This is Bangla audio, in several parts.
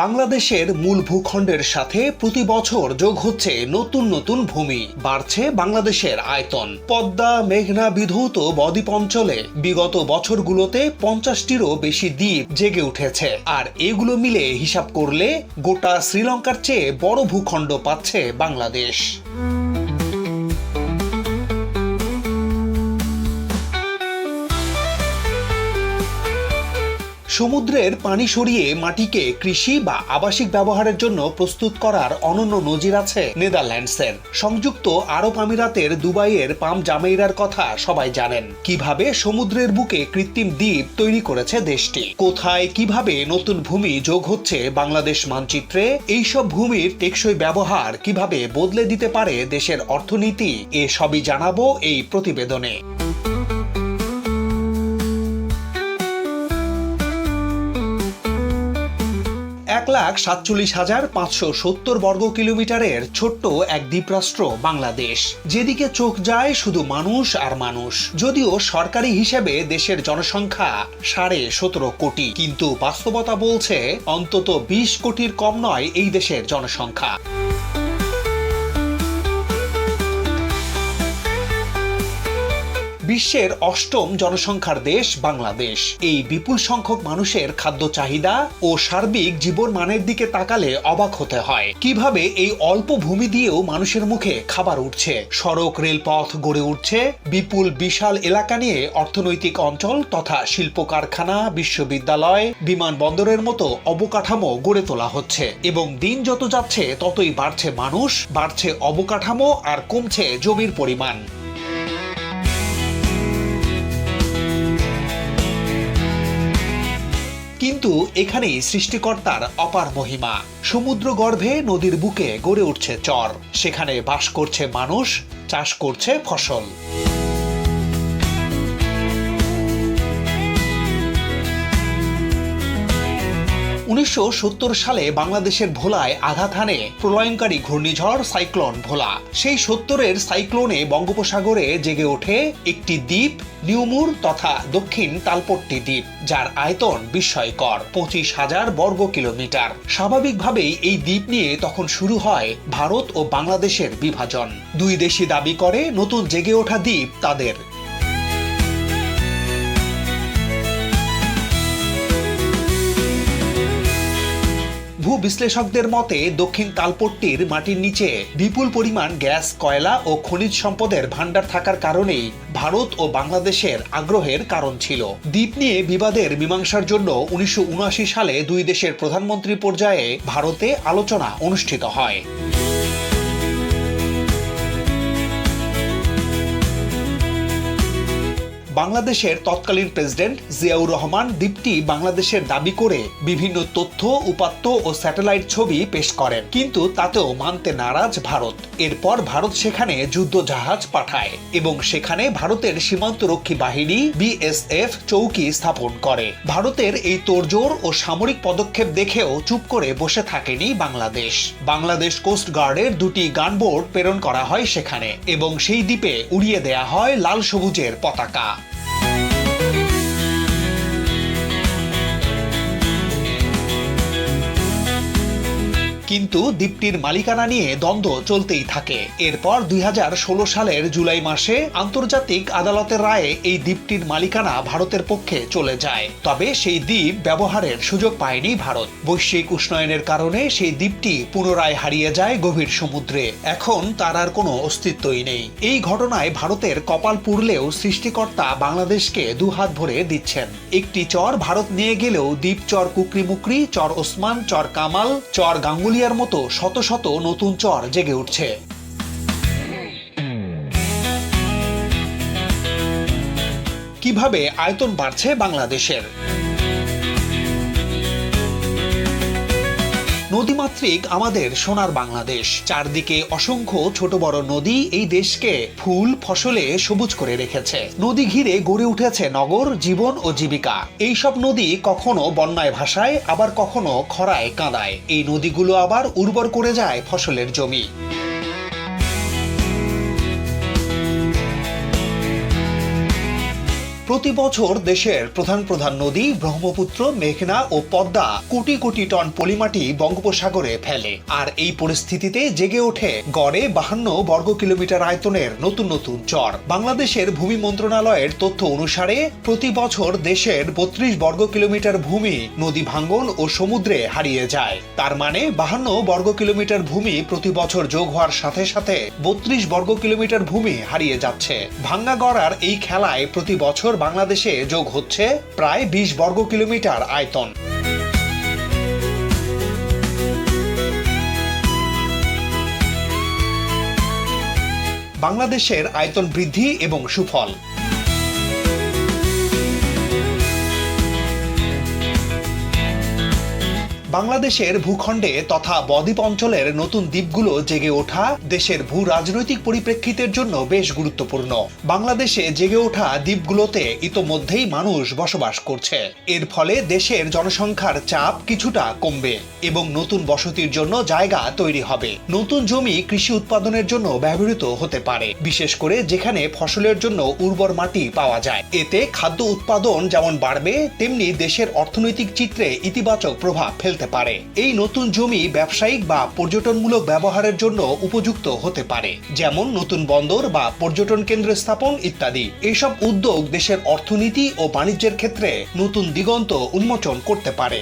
বাংলাদেশের মূল ভূখণ্ডের সাথে প্রতি বছর যোগ হচ্ছে নতুন নতুন ভূমি, বাড়ছে বাংলাদেশের আয়তন। পদ্মা, মেঘনা, বিধৌত বদ্বীপ অঞ্চলে বিগত বছরগুলোতে পঞ্চাশটিরও বেশি দ্বীপ জেগে উঠেছে। আর এগুলো মিলে হিসাব করলে গোটা শ্রীলঙ্কার চেয়ে বড় ভূখণ্ড পাচ্ছে বাংলাদেশ। সমুদ্রের পানি সরিয়ে মাটিকে কৃষি বা আবাসিক ব্যবহারের জন্য প্রস্তুত করার অনন্য নজির আছে নেদারল্যান্ডসের। সংযুক্ত আরব আমিরাতের দুবাইয়ের পাম জামেইরার কথা সবাই জানেন। কীভাবে সমুদ্রের বুকে কৃত্রিম দ্বীপ তৈরি করেছে দেশটি? কোথায় কীভাবে নতুন ভূমি যোগ হচ্ছে বাংলাদেশ মানচিত্রে? এইসব ভূমির টেকসই ব্যবহার কীভাবে বদলে দিতে পারে দেশের অর্থনীতি? এ সবই জানাব এই প্রতিবেদনে। লাখ সাতচল্লিশ হাজার পাঁচশো সত্তর বর্গ কিলোমিটারের ছোট্ট এক দ্বীপরাষ্ট্র বাংলাদেশ। যেদিকে চোখ যায় শুধু মানুষ আর মানুষ। যদিও সরকারি হিসেবে দেশের জনসংখ্যা সাড়ে সতেরো কোটি। কিন্তু বাস্তবতা বলছে, অন্তত বিশ কোটির কম নয় এই দেশের জনসংখ্যা। বিশ্বের অষ্টম জনসংখ্যার দেশ বাংলাদেশ। এই বিপুল সংখ্যক মানুষের খাদ্য চাহিদা ও সার্বিক জীবন মানের দিকে তাকালে অবাক হতে হয়। কীভাবে এই অল্প ভূমি দিয়েও মানুষের মুখে খাবার উঠছে? সড়ক, রেলপথ গড়ে উঠছে। বিপুল, বিশাল এলাকা নিয়ে অর্থনৈতিক অঞ্চল তথা শিল্প কারখানা, বিশ্ববিদ্যালয়, বিমানবন্দরের মতো অবকাঠামো গড়ে তোলা হচ্ছে। এবং দিন যত যাচ্ছে, ততই বাড়ছে মানুষ, বাড়ছে অবকাঠামো আর কমছে জমির পরিমাণ। কিন্তু এখানেই সৃষ্টিকর্তার অপার মহিমা। সমুদ্র গর্ভে নদীর বুকে গড়ে উঠছে চর। সেখানে বাস করছে মানুষ, চাষ করছে ফসল। উনিশশো সত্তর সালে বাংলাদেশের ভোলায় আঘাত হানে প্রলয়ঙ্কারী ঘূর্ণিঝড় সাইক্লোন ভোলা। সেই সত্তরের সাইক্লোনে বঙ্গোপসাগরে জেগে ওঠে একটি দ্বীপ নিউমুর তথা দক্ষিণ তালপট্টি দ্বীপ, যার আয়তন বিস্ময়কর, পঁচিশ হাজার বর্গ কিলোমিটার। স্বাভাবিকভাবেই এই দ্বীপ নিয়ে তখন শুরু হয় ভারত ও বাংলাদেশের বিভাজন। দুই দেশই দাবি করে, নতুন জেগে ওঠা দ্বীপ তাদের। বিশ্লেষকদের মতে, দক্ষিণ তালপট্টির মাটির নিচে বিপুল পরিমাণ গ্যাস, কয়লা ও খনিজ সম্পদের ভাণ্ডার থাকার কারণেই ভারত ও বাংলাদেশের আগ্রহের কারণ ছিল। দ্বীপ নিয়ে বিবাদের মীমাংসার জন্য উনিশশো সালে দুই দেশের প্রধানমন্ত্রী পর্যায়ে ভারতে আলোচনা অনুষ্ঠিত হয়। বাংলাদেশের তৎকালীন প্রেসিডেন্ট জিয়াউর রহমান দ্বীপটি বাংলাদেশের দাবি করে বিভিন্ন তথ্য, উপাত্ত ও স্যাটেলাইট ছবি পেশ করেন। কিন্তু তাতেও মানতে নারাজ ভারত। এরপর ভারত সেখানে যুদ্ধ জাহাজ পাঠায় এবং সেখানে ভারতের সীমান্তরক্ষী বাহিনী বিএসএফ চৌকি স্থাপন করে। ভারতের এই তোড়জোড় ও সামরিক পদক্ষেপ দেখেও চুপ করে বসে থাকেনি বাংলাদেশ। বাংলাদেশ কোস্ট গার্ডের দুটি গানবোট প্রেরণ করা হয় সেখানে এবং সেই দ্বীপে উড়িয়ে দেয়া হয় লাল সবুজের পতাকা। কিন্তু দ্বীপটির মালিকানা নিয়ে দ্বন্দ্ব চলতেই থাকে। এরপর দুই হাজার ষোলো সালের জুলাই মাসে আন্তর্জাতিক আদালতের রায়ে এই দ্বীপটির মালিকানা ভারতের পক্ষে চলে যায়। তবে সেই দ্বীপ ব্যবহারের সুযোগ পায়নি ভারত। বৈশ্বিক উষ্ণায়নের কারণে সেই দ্বীপটি পুনরায় হারিয়ে যায় গভীর সমুদ্রে। এখন তার আর কোনো অস্তিত্বই নেই। এই ঘটনায় ভারতের কপাল পুড়লেও সৃষ্টিকর্তা বাংলাদেশকে দুহাত ভরে দিচ্ছেন। একটি চর ভারত নিয়ে গেলেও দ্বীপ চর কুকরি মুকরি চর ওসমান, চর কামাল, চর গাঙ্গুলি পুরুলিয়ার মতো শত শত নতুন চর জেগে উঠছে। কীভাবে আয়তন বাড়ছে বাংলাদেশের? নদীমাতৃক আমাদের সোনার বাংলাদেশ। চারদিকে অসংখ্য ছোট বড় নদী এই দেশকে ফুল, ফসলে সবুজ করে রেখেছে। নদী ঘিরে গড়ে উঠেছে নগর, জীবন ও জীবিকা। এই সব নদী কখনো বন্যায় ভাসায়, আবার কখনো খরায় কাঁদায়। এই নদীগুলো আবার উর্বর করে যায় ফসলের জমি। প্রতি বছর দেশের প্রধান প্রধান নদী, ব্রহ্মপুত্র, মেঘনা ও পদ্মা কোটি কোটি টন পলিমাটি বঙ্গোপসাগরে ফেলে। আর এই পরিস্থিতিতে জেগে ওঠে গড়ে বাহান্ন বর্গ কিলোমিটার আয়তনের নতুন নতুন চর। বাংলাদেশের ভূমি মন্ত্রণালয়ের তথ্য অনুসারে, প্রতি বছর দেশের বত্রিশ বর্গ কিলোমিটার ভূমি নদী ভাঙ্গন ও সমুদ্রে হারিয়ে যায়। তার মানে বাহান্ন বর্গ কিলোমিটার ভূমি প্রতি বছর যোগ হওয়ার সাথে সাথে বত্রিশ বর্গ কিলোমিটার ভূমি হারিয়ে যাচ্ছে। ভাঙ্গা গড়ার এই খেলায় প্রতি বছর বাংলাদেশে যোগ হচ্ছে প্রায় বিশ বর্গ কিলোমিটার আয়তন। বাংলাদেশের আয়তন বৃদ্ধি এবং সুফল। বাংলাদেশের ভূখণ্ডে তথা বদ্বীপ অঞ্চলের নতুন দ্বীপগুলো জেগে ওঠা দেশের ভূ রাজনৈতিক পরিপ্রেক্ষিতের জন্য বেশ গুরুত্বপূর্ণ। বাংলাদেশে জেগে ওঠা দ্বীপগুলোতে ইতোমধ্যেই মানুষ বসবাস করছে। এর ফলে দেশের জনসংখ্যার চাপ কিছুটা কমবে এবং নতুন বসতির জন্য জায়গা তৈরি হবে। নতুন জমি কৃষি উৎপাদনের জন্য ব্যবহৃত হতে পারে, বিশেষ করে যেখানে ফসলের জন্য উর্বর মাটি পাওয়া যায়। এতে খাদ্য উৎপাদন যেমন বাড়বে, তেমনি দেশের অর্থনৈতিক চিত্রে ইতিবাচক প্রভাব ফেলতে পারে। এই নতুন জমি ব্যবসায়িক বা পর্যটনমূলক ব্যবহারের জন্য উপযুক্ত হতে পারে, যেমন নতুন বন্দর বা পর্যটন কেন্দ্র স্থাপন ইত্যাদি। এসব উদ্যোগ দেশের অর্থনীতি ও বাণিজ্যের ক্ষেত্রে নতুন দিগন্ত উন্মোচন করতে পারে।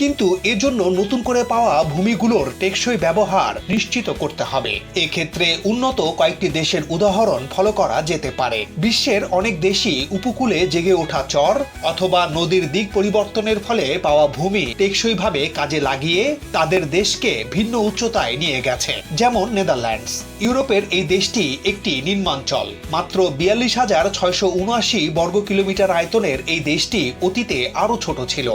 কিন্তু এজন্য নতুন করে পাওয়া ভূমিগুলোর টেকসই ব্যবহার নিশ্চিত করতে হবে। এক্ষেত্রে উন্নত কয়েকটি দেশের উদাহরণ ফলো করা যেতে পারে। বিশ্বের অনেক দেশই উপকূলে জেগে ওঠা চর অথবা নদীর দিক পরিবর্তনের ফলে পাওয়া ভূমি টেকসইভাবে কাজে লাগিয়ে তাদের দেশকে ভিন্ন উচ্চতায় নিয়ে গেছে। যেমন নেদারল্যান্ডস। ইউরোপের এই দেশটি একটি নিম্নাঞ্চল। মাত্র বিয়াল্লিশ হাজার ছয়শো উনআশি বর্গ কিলোমিটার আয়তনের এই দেশটি অতীতে আরও ছোট ছিল।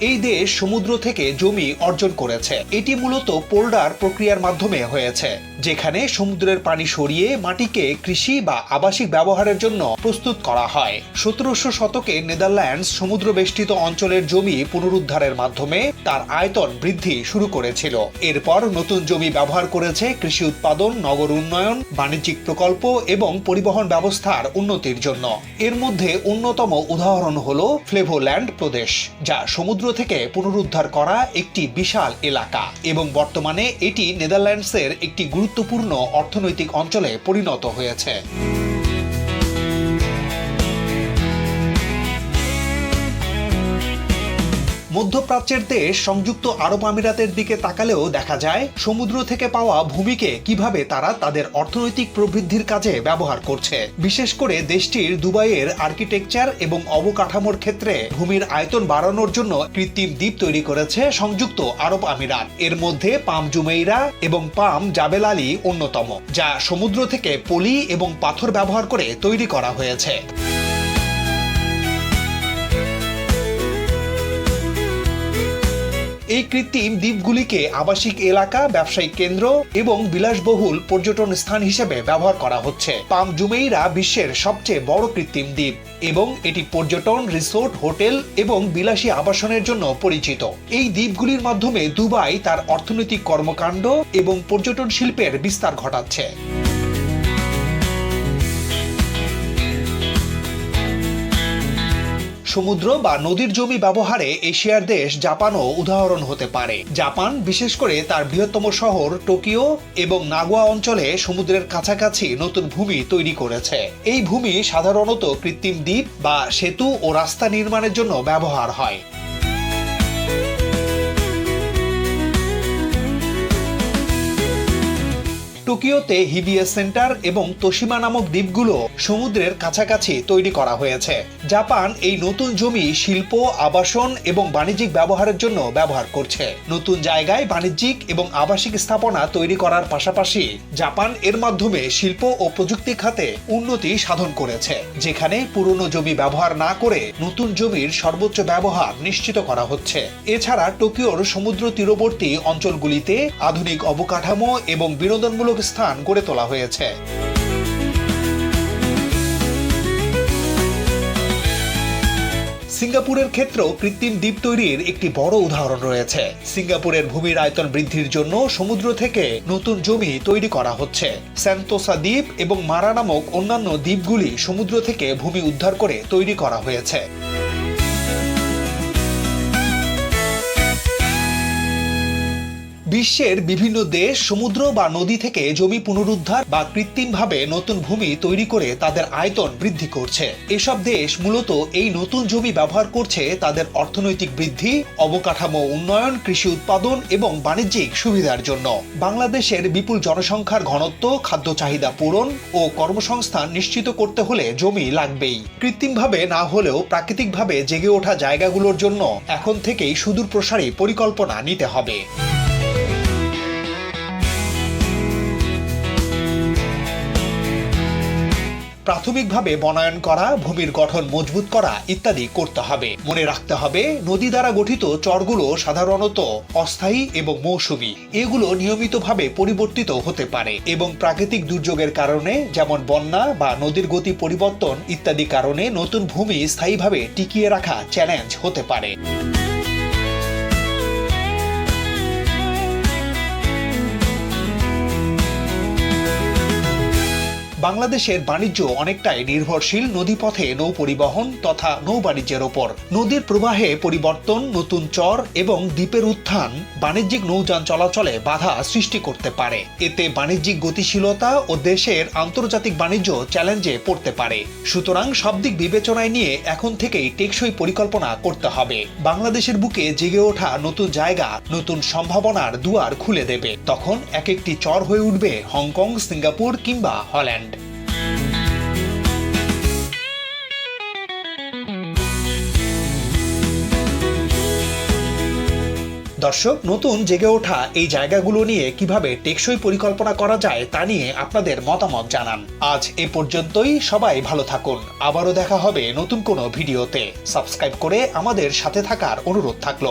এই দেশ সমুদ্র থেকে জমি অর্জন করেছে। এটি মূলত পোল্ডার প্রক্রিয়ার মাধ্যমে হয়েছে। যেখানে সমুদ্রের পানি সরিয়ে মাটিকে কৃষি বা আবাসিক ব্যবহারের জন্য প্রস্তুত করা হয়। সতেরোশো শতকে নেদারল্যান্ডস সমুদ্র বেষ্টিত অঞ্চলের জমি পুনরুদ্ধারের মাধ্যমে তার আয়তন বৃদ্ধি শুরু করেছিল। এরপর নতুন জমি ব্যবহার করেছে কৃষি উৎপাদন, নগর উন্নয়ন, বাণিজ্যিক প্রকল্প এবং পরিবহন ব্যবস্থার উন্নতির জন্য। এর মধ্যে অন্যতম উদাহরণ হল ফ্লেভোল্যান্ড প্রদেশ, যা সমুদ্র থেকে পুনরুদ্ধার করা একটি বিশাল এলাকা এবং বর্তমানে এটি নেদারল্যান্ডসের একটি গুরুত্বপূর্ণ অর্থনৈতিক অঞ্চলে পরিণত হয়েছে। মধ্যপ্রাচ্যের দেশ সংযুক্ত আরব আমিরাতের দিকে তাকালেও দেখা যায়, সমুদ্র থেকে পাওয়া ভূমিকে কীভাবে তারা তাদের অর্থনৈতিক প্রবৃদ্ধির কাজে ব্যবহার করছে। বিশেষ করে দেশটির দুবাইয়ের আর্কিটেকচার এবং অবকাঠামোর ক্ষেত্রে ভূমির আয়তন বাড়ানোর জন্য কৃত্রিম দ্বীপ তৈরি করেছে সংযুক্ত আরব আমিরাত। এর মধ্যে পাম জুমেইরা এবং পাম জাবেল আলী অন্যতম, যা সমুদ্র থেকে পলি এবং পাথর ব্যবহার করে তৈরি করা হয়েছে। এই কৃত্রিম দ্বীপগুলিকে আবাসিক এলাকা, ব্যবসায়িক কেন্দ্র এবং বিলাসবহুল পর্যটন স্থান হিসেবে ব্যবহার করা হচ্ছে। পাম জুমেইরা বিশ্বের সবচেয়ে বড় কৃত্রিম দ্বীপ এবং এটি পর্যটন, রিসোর্ট, হোটেল এবং বিলাসী আবাসনের জন্য পরিচিত। এই দ্বীপগুলির মাধ্যমে দুবাই তার অর্থনৈতিক কর্মকাণ্ড এবং পর্যটন শিল্পের বিস্তার ঘটাচ্ছে। সমুদ্র বা নদীর জমি ব্যবহারে এশিয়ার দেশ জাপানও উদাহরণ হতে পারে। জাপান, বিশেষ করে তার বৃহত্তম শহর টোকিও এবং নাগোয়া অঞ্চলে সমুদ্রের কাছাকাছি নতুন ভূমি তৈরি করেছে। এই ভূমি সাধারণত কৃত্রিম দ্বীপ বা সেতু ও রাস্তা নির্মাণের জন্য ব্যবহার হয়। টোকিওতে হিবিএস সেন্টার এবং তোশিমা নামক দ্বীপগুলো সমুদ্রের কাছাকাছি তৈরি করা হয়েছে। জাপান এই নতুন জমি শিল্প, আবাসন এবং বাণিজ্যিক ব্যবহারের জন্য ব্যবহার করছে। নতুন জায়গায় বাণিজ্যিক এবং আবাসিক স্থাপনা তৈরি করার পাশাপাশি জাপান এর মাধ্যমে শিল্প ও প্রযুক্তি খাতে উন্নতি সাধন করেছে, যেখানে পুরনো জমি ব্যবহার না করে নতুন জমির সর্বোচ্চ ব্যবহার নিশ্চিত করা হচ্ছে। এছাড়া টোকিওর সমুদ্র তীরবর্তী অঞ্চলগুলিতে আধুনিক অবকাঠামো এবং বিনোদনমূলক স্থান গড়ে তোলা হয়েছে। সিঙ্গাপুরের ক্ষেত্রেও কৃত্রিম দ্বীপ তৈরির একটি বড় উদাহরণ রয়েছে। সিঙ্গাপুরের ভূমির আয়তন বৃদ্ধির জন্য সমুদ্র থেকে নতুন জমি তৈরি করা হচ্ছে। স্যান্তোসা দ্বীপ এবং মারা নামক অন্যান্য দ্বীপগুলি সমুদ্র থেকে ভূমি উদ্ধার করে তৈরি করা হয়েছে। বিশ্বের বিভিন্ন দেশ, সমুদ্র বা নদী থেকে জমি পুনরুদ্ধার বা কৃত্রিমভাবে নতুন ভূমি তৈরি করে তাদের আয়তন বৃদ্ধি করছে। এসব দেশ মূলত এই নতুন জমি ব্যবহার করছে তাদের অর্থনৈতিক বৃদ্ধি, অবকাঠামো উন্নয়ন, কৃষি উৎপাদন এবং বাণিজ্যিক সুবিধার জন্য। বাংলাদেশের বিপুল জনসংখ্যার ঘনত্ব, খাদ্য চাহিদা পূরণ ও কর্মসংস্থান নিশ্চিত করতে হলে জমি লাগবেই। কৃত্রিমভাবে না হলেও প্রাকৃতিকভাবে জেগে ওঠা জায়গাগুলোর জন্য এখন থেকেই সুদূর প্রসারী পরিকল্পনা নিতে হবে। প্রাথমিকভাবে বনায়ন করা, ভূমির গঠন মজবুত করা ইত্যাদি করতে হবে। মনে রাখতে হবে, নদী দ্বারা গঠিত চরগুলো সাধারণত অস্থায়ী এবং মৌসুমী। এগুলো নিয়মিতভাবে পরিবর্তিত হতে পারে এবং প্রাকৃতিক দুর্যোগের কারণে, যেমন বন্যা বা নদীর গতি পরিবর্তন ইত্যাদি কারণে নতুন ভূমি স্থায়ীভাবে টিকিয়ে রাখা চ্যালেঞ্জ হতে পারে। বাংলাদেশের বাণিজ্য অনেকটাই নির্ভরশীল নদীপথে নৌ পরিবহন তথা নৌ বাণিজ্যের ওপর। নদীর প্রবাহে পরিবর্তন, নতুন চর এবং দ্বীপের উত্থান বাণিজ্যিক নৌযান চলাচলে বাধা সৃষ্টি করতে পারে। এতে বাণিজ্যিক গতিশীলতা ও দেশের আন্তর্জাতিক বাণিজ্য চ্যালেঞ্জে পড়তে পারে। সুতরাং সব দিক বিবেচনায় নিয়ে এখন থেকেই টেকসই পরিকল্পনা করতে হবে। বাংলাদেশের বুকে জেগে ওঠা নতুন জায়গা, নতুন সম্ভাবনার দুয়ার খুলে দেবে। তখন এক একটি চর হয়ে উঠবে হংকং, সিঙ্গাপুর কিংবা হল্যান্ড। দর্শক, নতুন জেগে ওঠা এই জায়গাগুলো নিয়ে কীভাবে টেকসই পরিকল্পনা করা যায় তা নিয়ে আপনাদের মতামত জানান। আজ এ পর্যন্তই, সবাই ভালো থাকুন। আবারও দেখা হবে নতুন কোনো ভিডিওতে। সাবস্ক্রাইব করে আমাদের সাথে থাকার অনুরোধ থাকল।